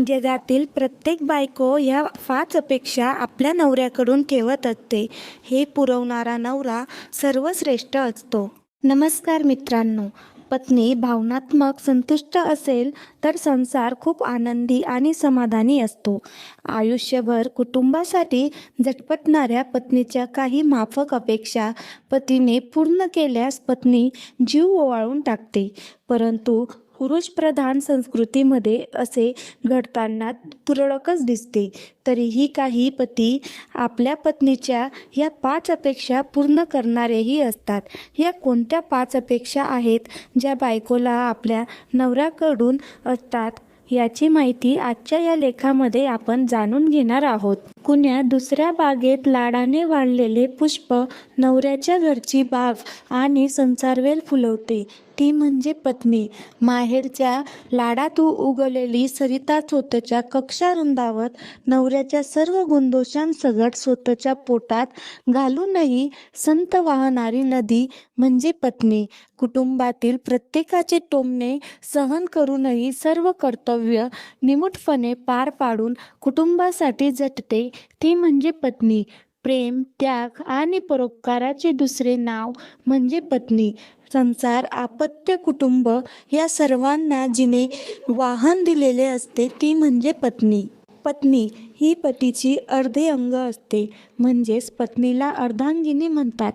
जगातील प्रत्येक बायको ह्या पाच अपेक्षा आपल्या नवऱ्याकडून ठेवत असते. हे पुरवणारा नवरा सर्वश्रेष्ठ असतो. नमस्कार मित्रांनो पत्नी भावनात्मक संतुष्ट असेल तर संसार खूप आनंदी आणि समाधानी असतो. आयुष्यभर कुटुंबासाठी झटपटणाऱ्या पत्नीच्या काही माफक अपेक्षा पतीने पूर्ण केल्यास पत्नी जीव ओवाळून टाकते. परंतु पुरुषप्रधान संस्कृतीमध्ये असे घडताना तुरळकच दिसते. तरीही काही पती आपल्या पत्नीच्या या पाच अपेक्षा पूर्ण करणारेही असतात. या कोणत्या पाच अपेक्षा आहेत? ज्या बायकोला आपल्या नवऱ्याकडून असतात याची माहिती आजच्या या लेखामध्ये आपण जाणून घेणार आहोत. कुण्या दुसऱ्या बागेत लाडाने वाढलेले पुष्प नवऱ्याच्या घरची बाग आणि संसारवेल फुलवते. ती म्हणजे पत्नी. माहेरच्या लाडात उगवलेली सरिता स्वतःच्या कक्षा रुंदावत नवऱ्याच्या सर्व गुंदोषांसगट स्वतःच्या पोटात घालूनही संत वाहणारी नदी म्हणजे पत्नी. कुटुंबातील प्रत्येकाचे टोमणे सहन करूनही सर्व कर्तव्य निमूटपणे पार पाडून कुटुंबासाठी झटते ती म्हणजे पत्नी. प्रेम त्याग आणि परोपकाराचे दुसरे नाव म्हणजे पत्नी. संसार आपत्य कुटुंब या सर्वांना जिने वाहन दिलेले असते ती म्हणजे पत्नी. पत्नी ही पतीची अर्धे अंग असते. म्हणजेच पत्नीला अर्धांगिनी म्हणतात.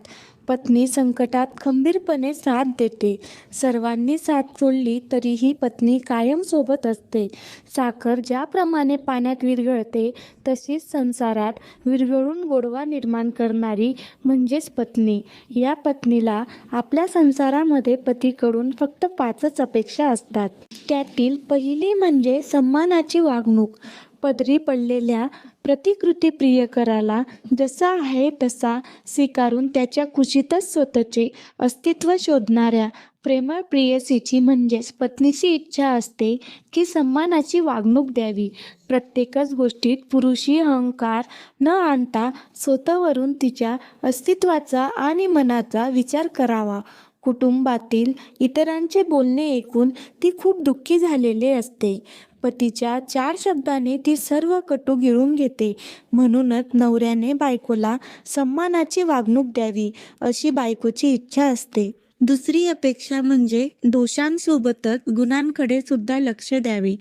पत्नी संकटात खंबीरपणे साथ देते. सर्वांनी साथ सोडली तरीही पत्नी कायम सोबत असते. साखर ज्याप्रमाणे पाण्यात विरघळते तशीच संसारात विरघळून गोडवा निर्माण करणारी म्हणजेच पत्नी. या पत्नीला आपल्या संसारामध्ये पतीकडून फक्त पाचच अपेक्षा असतात. त्यातील पहिली म्हणजे सन्मानाची वागणूक. पदरी पडलेल्या प्रतिकृती प्रियकराला जसा आहे तसा स्वीकारून त्याच्या कुशीतच स्वतःचे अस्तित्व शोधणाऱ्या प्रेमळ प्रियसीची म्हणजेच पत्नीची इच्छा असते की सन्मानाची वागणूक द्यावी. प्रत्येकच गोष्टीत पुरुषी अहंकार न आणता स्वतःवरून तिच्या अस्तित्वाचा आणि मनाचा विचार करावा. कुटुंबातील इतरांचे बोलणे ऐकून ती खूप दुःखी झालेली असते. पतीच्या चार शब्दाने ती सर्व कटू गिळून घेते. म्हणूनच नवऱ्याने बायकोला सन्मानाची वागणूक द्यावी अशी बायकोची इच्छा असते. दुसरी अपेक्षा म्हणजे दोषांसोबतच गुणांकडे सुद्धा लक्ष द्यावे.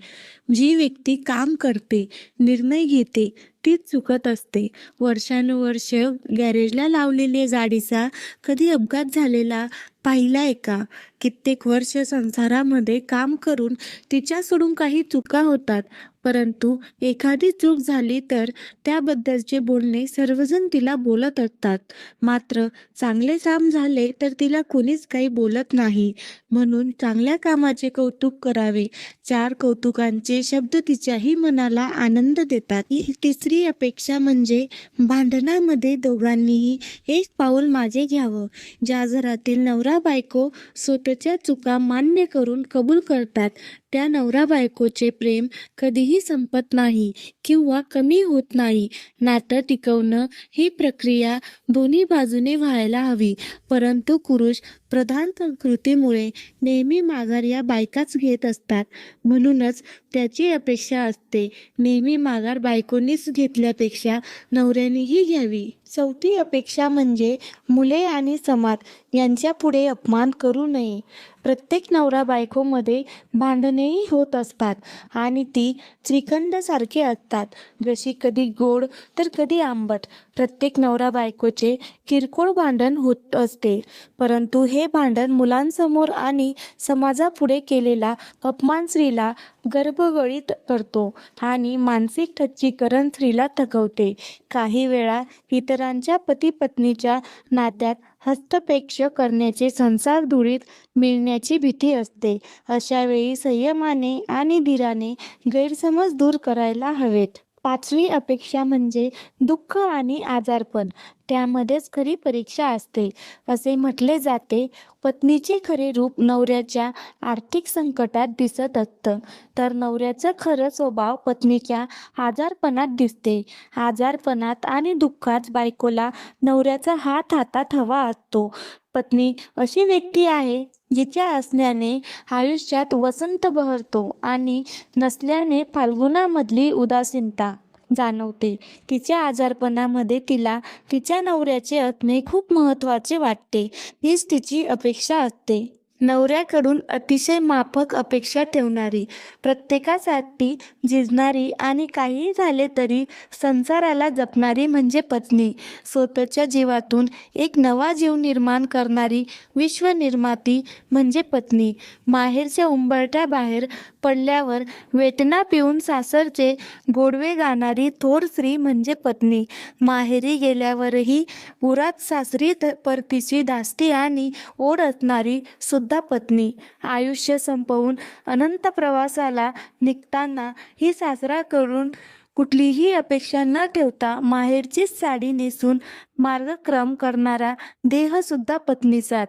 जी व्यक्ती काम करते निर्णय घेते तीच चुकत असते. वर्षानुवर्ष गॅरेजला लावलेले गाडीचा कधी अपघात झालेला पाहिलाय का? कित्येक वर्ष संसारामध्ये काम करून तिच्या सोडून काही चुका होतात. परंतु एखादी चूक झाली तर त्याबद्दलचे बोलणे सर्वजण तिला बोलत असतात. मात्र चांगले काम झाले तर तिला कोणीच काही बोलत नाही. म्हणून चांगल्या कामाचे कौतुक करावे. चार कौतुकांचे शब्द तिच्याही मनाला आनंद देतात. ही तिसरी अपेक्षा म्हणजे भांडणामध्ये दोघांनीही एक पाऊल माझे घ्यावं. ज्या घरातील नवरा बायको स्वतःच्या चुका मान्य करून कबूल करतात. त्या नवरा बायकोचे प्रेम कधीही संपत नाही किंवा कमी होत नाही. नातं टिकवणं ही प्रक्रिया दोन्ही बाजूने व्हायला हवी. परंतु पुरुष प्रधान संस्कृतीमुळे नेहमी माघार या बायकाच घेत असतात. म्हणूनच त्याची अपेक्षा असते. नेहमी माघार बायकोनीच घेतल्यापेक्षा नवऱ्यानेही घ्यावी. चौथी अपेक्षा म्हणजे मुले आणि समाज यांच्या पुढे अपमान करू नये. प्रत्येक नवरा बायकोमध्ये भांडणेही होत असतात आणि ती श्रीखंडसारखी असतात. जशी कधी गोड तर कधी आंबट. प्रत्येक नवरा बायकोचे किरकोळ भांडण होत असते. परंतु हे भांडण मुलांसमोर आणि समाजापुढे केलेला अपमान स्त्रीला गर्भगळीत करतो आणि मानसिक टच्चीकरण स्त्रीला थकवते. काही वेळा इतरांच्या पती पत्नीच्या नात्यात हस्तपेक्ष करण्याचे संसार धुळीत मिळण्याची भीती असते. अशा वेळी संयमाने आणि धीराने गैरसमज दूर करायला हवेत. पाचवी अपेक्षा म्हणजे दुःख आणि आजारपण त्यामध्येच खरी परीक्षा असते. असे म्हटले जाते पत्नीचे खरे रूप नवऱ्याच्या आर्थिक संकटात दिसत असतं. तर नवऱ्याचं खरं स्वभाव पत्नीच्या आजारपणात दिसते. आजारपणात आणि दुःखात बायकोला नवऱ्याचा हात हातात हवा असतो. पत्नी अशी व्यक्ती आहे जिच्या असल्याने आयुष्यात वसंत बहरतो आणि नसल्याने फाल्गुनामधली उदासीनता जाणवते. तिच्या आजारपणामध्ये तिला तिच्या नवऱ्याचे असणे खूप महत्त्वाचे वाटते. हीच तिची अपेक्षा असते. नवऱ्याकडून अतिशय माफक अपेक्षा ठेवणारी प्रत्येकासाठी झिजणारी आणि काहीही झाले तरी संसाराला जपणारी म्हणजे पत्नी. स्वतःच्या जीवातून एक नवा जीव निर्माण करणारी विश्वनिर्माती म्हणजे पत्नी. माहेरच्या उंबरठ्या बाहेर पडल्यावर वेटना पिऊन सासरचे गोडवे गाणारी थोर स्त्री म्हणजे पत्नी. माहेरी गेल्यावरही उरात सासरी परतीची धास्ती आणि ओढ असणारी सुद्धा पत्नी आयुष्य संपवून अनंत प्रवासाला निघताना ही सासराकडून कुठलीही अपेक्षा न ठेवता माहेरचीच साडी नेसून मार्गक्रम करणारा देहसुद्धा पत्नीचाच